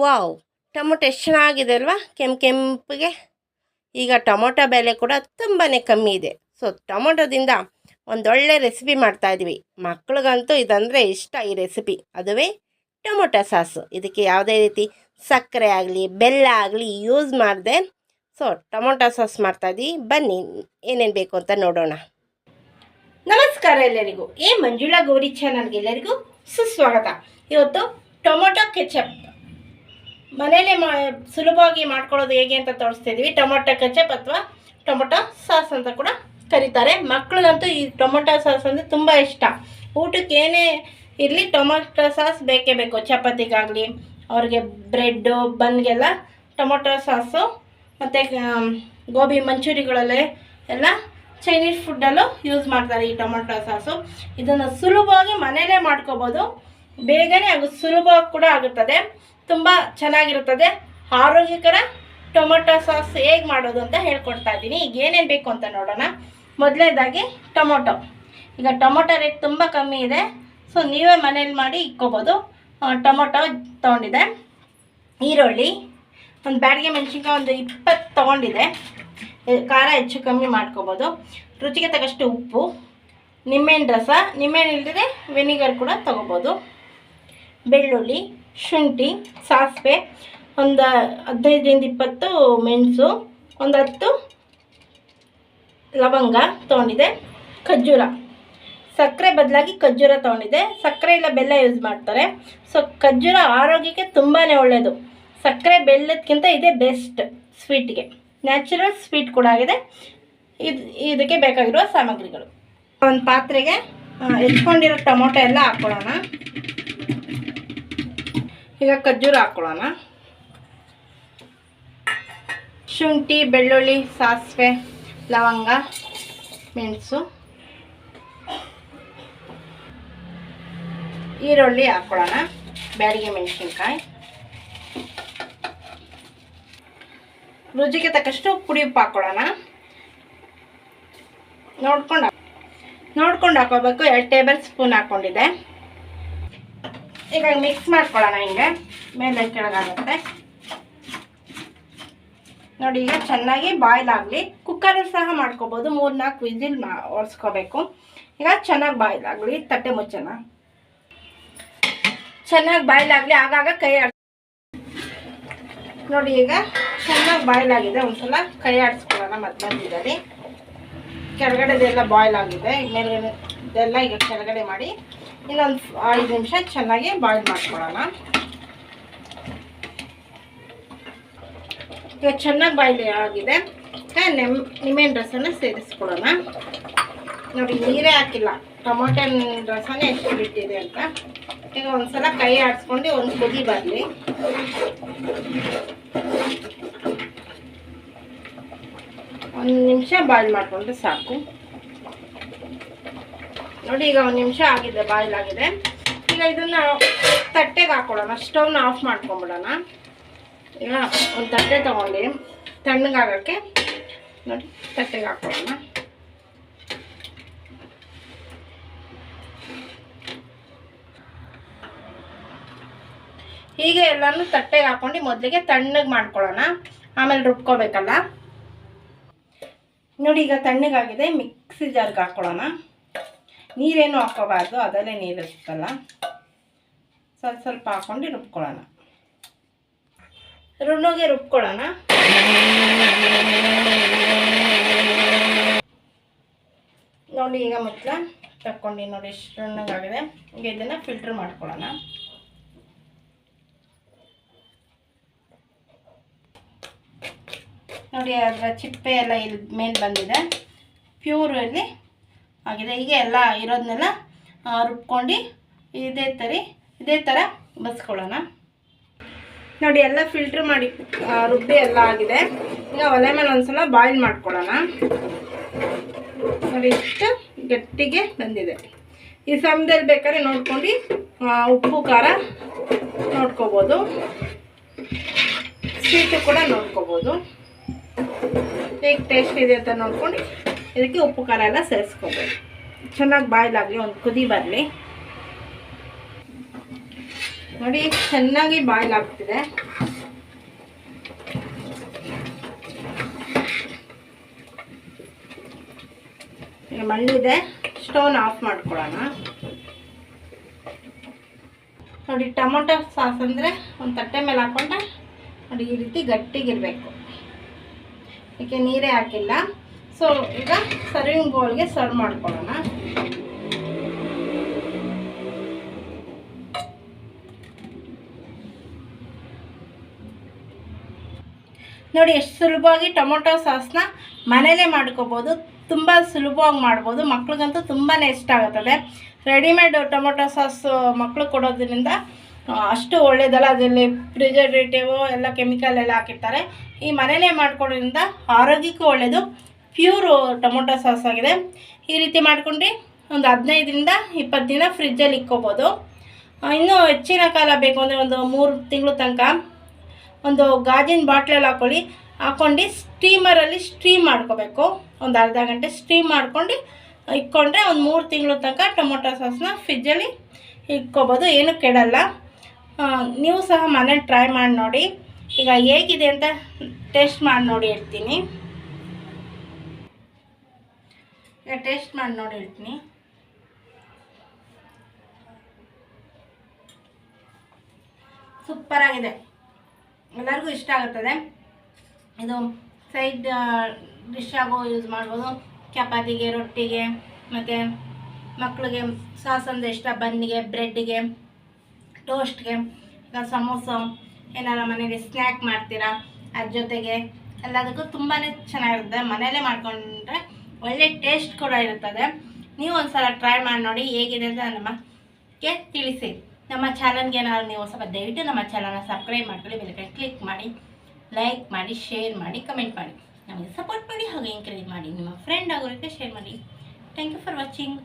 Wow, tomato ಎಷ್ಟು ಚೆನ್ನಾಗಿದೆ ಅಲ್ವಾ? ಕೆಂಪು ಕೆಂಪಿಗೆ. ಈಗ ಟೊಮೊಟೊ ಬೆಲೆ ಕೂಡ ತುಂಬಾ ಕಮ್ಮಿ ಇದೆ. ಸೊ ಟೊಮೊಟೊದಿಂದ ಒಂದೊಳ್ಳೆ ರೆಸಿಪಿ ಮಾಡ್ತಾಯಿದ್ವಿ ಮಕ್ಳಿಗಂತೂ ಇದಂದರೆ ಇಷ್ಟ ಈ ರೆಸಿಪಿ ಅದುವೇ ಟೊಮೊಟೊ ಸಾಸು. ಇದಕ್ಕೆ ಯಾವುದೇ ರೀತಿ ಸಕ್ಕರೆ ಆಗಲಿ, ಬೆಲ್ಲ ಆಗಲಿ ಯೂಸ್ ಮಾಡಿದೆ. ಸೊ ಟೊಮೊಟೊ ಸಾಸ್ ಮಾಡ್ತಾಯಿದ್ವಿ ಬನ್ನಿ, ಏನೇನು ಬೇಕು ಅಂತ ನೋಡೋಣ. ನಮಸ್ಕಾರ ಎಲ್ಲರಿಗೂ. ಏ ಮಂಜುಳಾ ಗೌರಿ ಚಾನಲ್ಗೆ ಎಲ್ಲರಿಗೂ ಸುಸ್ವಾಗತ. ಇವತ್ತು ಟೊಮೊಟೊ ಕೆಚಪ್ ಮನೇಲೆ ಮಾ, ಸುಲಭವಾಗಿ ಮಾಡ್ಕೊಳ್ಳೋದು ಹೇಗೆ ಅಂತ ತೋರಿಸ್ತಿದ್ವಿ. ಟೊಮೊಟೊ ಕಚಪ್ ಅಥವಾ ಟೊಮೊಟೊ ಸಾಸ್ ಅಂತ ಕೂಡ ಕರೀತಾರೆ. ಮಕ್ಕಳಿಗಂತೂ ಈ ಟೊಮೊಟೊ ಸಾಸ್ ಅಂದರೆ ತುಂಬ ಇಷ್ಟ. ಊಟಕ್ಕೆ ಏನೇ ಇರಲಿ ಟೊಮೊಟೊ ಸಾಸ್ ಬೇಕೇ ಬೇಕು. ಚಪಾತಿಗಾಗಲಿ, ಅವ್ರಿಗೆ ಬ್ರೆಡ್ಡು, ಬನ್ಗೆಲ್ಲ ಟೊಮೊಟೊ ಸಾಸು ಮತ್ತು ಗೋಬಿ ಮಂಚೂರಿಗಳಲ್ಲೇ ಎಲ್ಲ ಚೈನೀಸ್ ಫುಡ್ಡಲ್ಲೂ ಯೂಸ್ ಮಾಡ್ತಾರೆ ಈ ಟೊಮೊಟೊ ಸಾಸು. ಇದನ್ನು ಸುಲಭವಾಗಿ ಮನೆಯಲ್ಲೇ ಮಾಡ್ಕೋಬೋದು. ಬೇಗನೆ ಹಾಗೂ ಸುಲಭವಾಗಿ ಕೂಡ ಆಗುತ್ತದೆ. ತುಂಬ ಚೆನ್ನಾಗಿರುತ್ತದೆ. ಆರೋಗ್ಯಕರ ಟೊಮೊಟೊ ಸಾಸ್ ಹೇಗೆ ಮಾಡೋದು ಅಂತ ಹೇಳ್ಕೊಡ್ತಾ ಇದ್ದೀನಿ. ಈಗ ಏನೇನು ಬೇಕು ಅಂತ ನೋಡೋಣ. ಮೊದಲನೇದಾಗಿ ಟೊಮೊಟೊ. ಈಗ ಟೊಮೊಟೊ ರೇಟ್ ತುಂಬ ಕಮ್ಮಿ ಇದೆ. ಸೊ, ನೀವೇ ಮನೇಲಿ ಮಾಡಿ ಇಕ್ಕೋಬೋದು. ಟೊಮೊಟೊ ತೊಗೊಂಡಿದೆ. ಈರುಳ್ಳಿ. ಒಂದು ಬ್ಯಾಡಿಗೆ ಮೆಣಸಿನ್ಕಾಯಿ ಒಂದು ಇಪ್ಪತ್ತು ತೊಗೊಂಡಿದೆ. ಖಾರ ಹೆಚ್ಚು ಕಮ್ಮಿ ಮಾಡ್ಕೋಬೋದು. ರುಚಿಗೆ ತಕ್ಕಷ್ಟು ಉಪ್ಪು. ನಿಂಬೆಹಣ್ಣು ರಸ. ನಿಂಬೆಹಣ್ಣು ಇಲ್ದಿದ್ರೆ ವಿನಿಗರ್ ಕೂಡ ತೊಗೋಬೋದು. ಬೆಳ್ಳುಳ್ಳಿ. ಶುಂಠಿ, ಸಾಸಿವೆ, ಒಂದು ಹದಿನೈದರಿಂದ ಇಪ್ಪತ್ತು ಮೆಣಸು, ಒಂದು ಹತ್ತು ಲವಂಗ ತೊಗೊಂಡಿದೆ ಖರ್ಜೂರ. ಸಕ್ಕರೆ ಬದಲಾಗಿ ಖರ್ಜೂರ ತೊಗೊಂಡಿದೆ ಸಕ್ಕರೆ ಇಲ್ಲ, ಬೆಲ್ಲ ಯೂಸ್ ಮಾಡ್ತಾರೆ. ಸೊ ಖರ್ಜೂರ ಆರೋಗ್ಯಕ್ಕೆ ತುಂಬಾ ಒಳ್ಳೆಯದು ಸಕ್ಕರೆ ಬೆಲ್ಲದಕ್ಕಿಂತ ಇದೇ ಬೆಸ್ಟ್ ಸ್ವೀಟ್ಗೆ ನ್ಯಾಚುರಲ್ ಸ್ವೀಟ್ ಕೂಡ ಆಗಿದೆ. ಇದು, ಇದಕ್ಕೆ ಬೇಕಾಗಿರುವ ಸಾಮಗ್ರಿಗಳು. ಒಂದು ಪಾತ್ರೆಗೆ ಹೆಚ್ಕೊಂಡಿರೋ ಟೊಮೊಟೊ ಎಲ್ಲ ಹಾಕ್ಕೊಳ್ಳೋಣ ಈಗ ಖರ್ಜೂರ ಹಾಕ್ಕೊಳ್ಳೋಣ ಶುಂಠಿ, ಬೆಳ್ಳುಳ್ಳಿ, ಸಾಸಿವೆ, ಲವಂಗ, ಮೆಣಸು. ಈರುಳ್ಳಿ ಹಾಕ್ಕೊಳ್ಳೋಣ ಬ್ಯಾಡಿಗೆ ಮೆಣಸಿನ್ಕಾಯಿ. ರುಚಿಗೆ ತಕ್ಕಷ್ಟು ಪುಡಿ ಉಪ್ಪು ಹಾಕ್ಕೊಳ್ಳೋಣ ನೋಡ್ಕೊಂಡು ನೋಡ್ಕೊಂಡು ಹಾಕೋಬೇಕು, ಎರಡು ಟೇಬಲ್ ಸ್ಪೂನ್ ಹಾಕ್ಕೊಂಡಿದ್ದೆ ಈಗ ಮಿಕ್ಸ್ ಮಾಡ್ಕೊಳ್ಳೋಣ ಹಿಂಗೆ. ಮೇಲೆ ಕೆಳಗಾಗುತ್ತೆ. ನೋಡಿ, ಈಗ ಚೆನ್ನಾಗಿ ಬಾಯ್ಲ್ ಆಗಲಿ. ಕುಕ್ಕರಲ್ಲಿ ಸಹ ಮಾಡ್ಕೋಬೋದು. ಮೂರು ನಾಲ್ಕು ವಿಸಿಲ್ ಮಾ ಒರೆಸ್ಕೋಬೇಕು. ಈಗ ಚೆನ್ನಾಗಿ ಬಾಯ್ಲ್ ಆಗಲಿ. ತಟ್ಟೆ ಮುಚ್ಚೋಣ. ಚೆನ್ನಾಗಿ ಬಾಯ್ಲ್ ಆಗಲಿ. ಆಗಾಗ ಕೈ ನೋಡಿ, ಈಗ ಚೆನ್ನಾಗಿ ಬಾಯ್ಲ್ ಆಗಿದೆ. ಒಂದ್ಸಲ ಕೈ ಆಡಿಸ್ಕೊಳ್ಳೋಣ. ಮತ್ತೆ ಮಧ್ಯದಲ್ಲಿ ಕೆಳಗಡೆದೆಲ್ಲ ಬಾಯ್ಲ್ ಆಗಿದೆ. ಮೇಲ್ಗಡೆ ಇದೆಲ್ಲ ಈಗ ಕೆಳಗಡೆ ಮಾಡಿ ಇನ್ನೊಂದು ಐದು ನಿಮಿಷ ಚೆನ್ನಾಗಿ ಬಾಯ್ಲ್ ಮಾಡ್ಕೊಳ್ಳೋಣ ಈಗ ಚೆನ್ನಾಗಿ ಬಾಯ್ಲ್ ಆಗಿದೆ. ಈಗ ನೆಮ್, ನಿಂಬೆಹಣ್ಣು ರಸನ ಸೇರಿಸ್ಕೊಳ್ಳೋಣ ನೋಡಿ, ನೀರೇ ಹಾಕಿಲ್ಲ. ಟೊಮೊಟೊ ರಸನೇ ಎಷ್ಟು ಬಿಟ್ಟಿದೆ ಅಂತ. ಈಗ ಒಂದ್ಸಲ ಕೈ ಆಡಿಸ್ಕೊಂಡು ಒಂದು ಕುದಿ ಬರಲಿ. ಒಂದು ನಿಮಿಷ ಬಾಯ್ಲ್ ಮಾಡಿಕೊಂಡ್ರೆ ಸಾಕು. ನೋಡಿ, ಈಗ ಒಂದು ನಿಮಿಷ ಆಗಿದೆ ಬಾಯ್ಲ್ ಆಗಿದೆ ಈಗ ಇದನ್ನ ತಟ್ಟೆಗೆ ಹಾಕೊಳ್ಳೋಣ. ಸ್ಟವ್ನ ಆಫ್ ಮಾಡ್ಕೊಂಬಿಡೋಣ. ಈಗ ಒಂದು ತಟ್ಟೆ ತೊಗೊಂಡು ತಣ್ಣಗಾಗಕ್ಕೆ ನೋಡಿ, ತಟ್ಟೆಗೆ ಹಾಕೊಳ್ಳೋಣ. ಹೀಗೆ ಎಲ್ಲಾನು ತಟ್ಟೆಗೆ ಹಾಕೊಂಡು ಮೊದಲಿಗೆ ತಣ್ಣಗೆ ಮಾಡ್ಕೊಳ್ಳೋಣ. ಆಮೇಲೆ ರುಬ್ಕೋಬೇಕಲ್ಲ. ನೋಡಿ, ಈಗ ತಣ್ಣಗಾಗಿದೆ, ಮಿಕ್ಸಿ ಜಾರ್ಗೆ ಹಾಕ್ಕೊಳ್ಳೋಣ ನೀರೇನು ಹಾಕೋಬಾರ್ದು, ಅದಲ್ಲೇ ನೀರು ಇರುತ್ತಲ್ಲ ಸ್ವಲ್ಪ ಸ್ವಲ್ಪ ಹಾಕೊಂಡು ರುಬ್ಕೊಳ್ಳೋಣ. ರುಣ್ಣಗೆ ರುಬ್ಕೊಳ್ಳೋಣ. ನೋಡಿ ಈಗ ಮೊದಲ ತಕ್ಕೊಂಡು ನೋಡಿ ಎಷ್ಟು ರುಣ್ಣಗಾಗಿದೆ ಈಗ ಇದನ್ನು ಫಿಲ್ಟ್ರ್ ಮಾಡ್ಕೊಳ್ಳೋಣ. ನೋಡಿ ಅದರ ಚಿಪ್ಪೆ ಎಲ್ಲ ಇಲ್ಲಿ ಮೇಲೆ ಬಂದಿದೆ. ಪ್ಯೂರ್ ಇಲ್ಲಿ ಆಗಿದೆ. ಹೀಗೆ ಎಲ್ಲ ಇರೋದನ್ನೆಲ್ಲ ರುಬ್ಕೊಂಡು ಇದೇ ತರಿ, ಇದೇ ಥರ ಬಸ್ಕೊಳ್ಳೋಣ. ನೋಡಿ, ಎಲ್ಲ ಫಿಲ್ಟ್ರ್ ಮಾಡಿ ರುಬ್ಬಿ ಎಲ್ಲ ಆಗಿದೆ. ಈಗ ಒಲೆ ಮೇಲೆ ಒಂದ್ಸಲ ಬಾಯ್ಲ್ ಮಾಡ್ಕೊಳ್ಳೋಣ. ನೋಡಿ, ಇಷ್ಟು ಗಟ್ಟಿಗೆ ಬಂದಿದೆ. ಈ ಸಮಯದಲ್ಲಿ ಬೇಕಾದ್ರೆ ನೋಡ್ಕೊಂಡು ಉಪ್ಪು, ಖಾರ ನೋಡ್ಕೋಬೋದು. ಸ್ವೀಟು ಕೂಡ ನೋಡ್ಕೋಬೋದು. ಹೇಗೆ ಟೇಸ್ಟ್ ಇದೆ ಅಂತ ನೋಡ್ಕೊಂಡು ಇದಕ್ಕೆ ಉಪ್ಪು, ಖಾರ ಎಲ್ಲ ಸೇರಿಸ್ಕೊಬೇಕು. ಚೆನ್ನಾಗಿ ಬಾಯ್ಲ್ ಆಗಲಿ ಒಂದು ಕುದಿ ಬರಲಿ. ನೋಡಿ, ಚೆನ್ನಾಗಿ ಬಾಯ್ಲ್ ಆಗ್ತಿದೆ ಈಗ ಮಣ್ಣಿದೆ ಸ್ಟೋನ್ ಆಫ್ ಮಾಡ್ಕೊಳ್ಳೋಣ. ನೋಡಿ, ಟೊಮೊಟೊ ಸಾಸ್ ಅಂದರೆ ಒಂದು ತಟ್ಟೆ ಮೇಲೆ ಹಾಕೊಂಡ್ರೆ, ನೋಡಿ, ಈ ರೀತಿ ಗಟ್ಟಿಗಿರಬೇಕು. ಇದಕ್ಕೆ ನೀರೇ ಹಾಕಿಲ್ಲ. ಸೊ ಈಗ ಸರ್ವಿಂಗ್ ಬೌಲ್ಗೆ ಸರ್ವ್ ಮಾಡ್ಕೊಳ್ಳೋಣ. ನೋಡಿ, ಎಷ್ಟು ಸುಲಭವಾಗಿ ಟೊಮೊಟೊ ಸಾಸ್ನ ಮನೇಲೇ ಮಾಡ್ಕೋಬೋದು. ತುಂಬ ಸುಲಭವಾಗಿ ಮಾಡ್ಬೋದು. ಮಕ್ಳಿಗಂತೂ ತುಂಬಾ ಇಷ್ಟ ಆಗುತ್ತದೆ. ರೆಡಿಮೇಡ್ ಟೊಮೊಟೊ ಸಾಸ್ ಮಕ್ಳು ಕೊಡೋದ್ರಿಂದ ಅಷ್ಟು ಒಳ್ಳೇದಲ್ಲ. ಅದರಲ್ಲಿ ಪ್ರಿಸರ್ವೇಟಿವ್ ಎಲ್ಲ ಕೆಮಿಕಲ್ ಎಲ್ಲ ಹಾಕಿರ್ತಾರೆ. ಈ ಮನೇಲೇ ಮಾಡ್ಕೊಡೋದ್ರಿಂದ ಆರೋಗ್ಯಕ್ಕೂ ಒಳ್ಳೆಯದು ಪ್ಯೂರ್ ಟೊಮೊಟೊ ಸಾಸ್ ಆಗಿದೆ. ಈ ರೀತಿ ಮಾಡ್ಕೊಂಡು ಒಂದು ಹದಿನೈದರಿಂದ ಇಪ್ಪತ್ತು ದಿನ ಫ್ರಿಜ್ಜಲ್ಲಿ ಇಕ್ಕೋಬೋದು. ಇನ್ನೂ ಹೆಚ್ಚಿನ ಕಾಲ ಬೇಕು ಅಂದರೆ ಒಂದು ಮೂರು ತಿಂಗಳು ತನಕ ಒಂದು ಗಾಜಿನ ಬಾಟ್ಲಲ್ಲಿ ಹಾಕ್ಕೊಳ್ಳಿ ಹಾಕ್ಕೊಂಡು ಸ್ಟೀಮರಲ್ಲಿ ಸ್ಟೀಮ್ ಮಾಡ್ಕೋಬೇಕು. ಒಂದು ಅರ್ಧ ಗಂಟೆ ಸ್ಟೀಮ್ ಮಾಡ್ಕೊಂಡು ಇಟ್ಕೊಂಡ್ರೆ ಒಂದು ಮೂರು ತಿಂಗಳು ತನಕ ಟೊಮೊಟೊ ಸಾಸ್ನ ಫ್ರಿಜ್ಜಲ್ಲಿ ಇಟ್ಕೋಬೋದು ಏನು ಕೆಡಲ್ಲ. ನೀವು ಸಹ ಮನೇಲಿ ಟ್ರೈ ಮಾಡಿ ನೋಡಿ. ಈಗ ಹೇಗಿದೆ ಅಂತ ಟೇಸ್ಟ್ ಮಾಡಿ ನೋಡಿ ಹೇಳ್ತೀನಿ. ಟೇಸ್ಟ್ ಮಾಡಿ ನೋಡಿ ಹೇಳ್ತೀನಿ. ಸೂಪರಾಗಿದೆ ಎಲ್ಲರಿಗೂ ಇಷ್ಟ ಆಗುತ್ತದೆ. ಇದು ಸೈಡ್ ಡಿಶ್ ಆಗೋ ಯೂಸ್ ಮಾಡ್ಬೋದು. ಚಪಾತಿಗೆ, ರೊಟ್ಟಿಗೆ, ಮತ್ತು ಮಕ್ಕಳಿಗೆ ಸಾಸ್ ಅಂದರೆ ಇಷ್ಟ, ಬನ್ನಿಗೆ ಬ್ರೆಡ್ಡಿಗೆ ಟೋಸ್ಟ್ಗೆ ಈಗ ಸಮೋಸ, ಏನಾರ ಮನೇಲಿ ಸ್ನ್ಯಾಕ್ ಮಾಡ್ತೀರಾ ಅದ್ರ ಜೊತೆಗೆ ಎಲ್ಲದಕ್ಕೂ ತುಂಬಾ ಚೆನ್ನಾಗಿರುತ್ತೆ. ಮನೆಯಲ್ಲೇ ಮಾಡ್ಕೊಂಡ್ರೆ ಒಳ್ಳೆ ಟೇಸ್ಟ್ ಕೂಡ ಇರುತ್ತದೆ. ನೀವು ಒಂದ್ಸಲ ಟ್ರೈ ಮಾಡಿ ನೋಡಿ ಹೇಗಿದೆ ಅಂತ ನಮಗೆ ತಿಳಿಸಿ. ನಮ್ಮ ಚಾನಲ್ಗೆ ಏನಾದ್ರು ನೀವು ಸ್ವಲ್ಪ ದಯವಿಟ್ಟು ನಮ್ಮ ಚಾನಲ್ನ ಸಬ್ಸ್ಕ್ರೈಬ್ ಮಾಡ್ಕೊಳ್ಳಿ ಬೆಲ್ಲಕ್ಕೆ ಕ್ಲಿಕ್ ಮಾಡಿ ಲೈಕ್ ಮಾಡಿ ಶೇರ್ ಮಾಡಿ ಕಮೆಂಟ್ ಮಾಡಿ. ನಮಗೆ ಸಪೋರ್ಟ್ ಮಾಡಿ, ಹಾಗೆ ಎಂಕರೇಜ್ ಮಾಡಿ. ನಿಮ್ಮ ಫ್ರೆಂಡ್ ಆಗೋರಿಗೆ ಶೇರ್ ಮಾಡಿ. Thank you for watching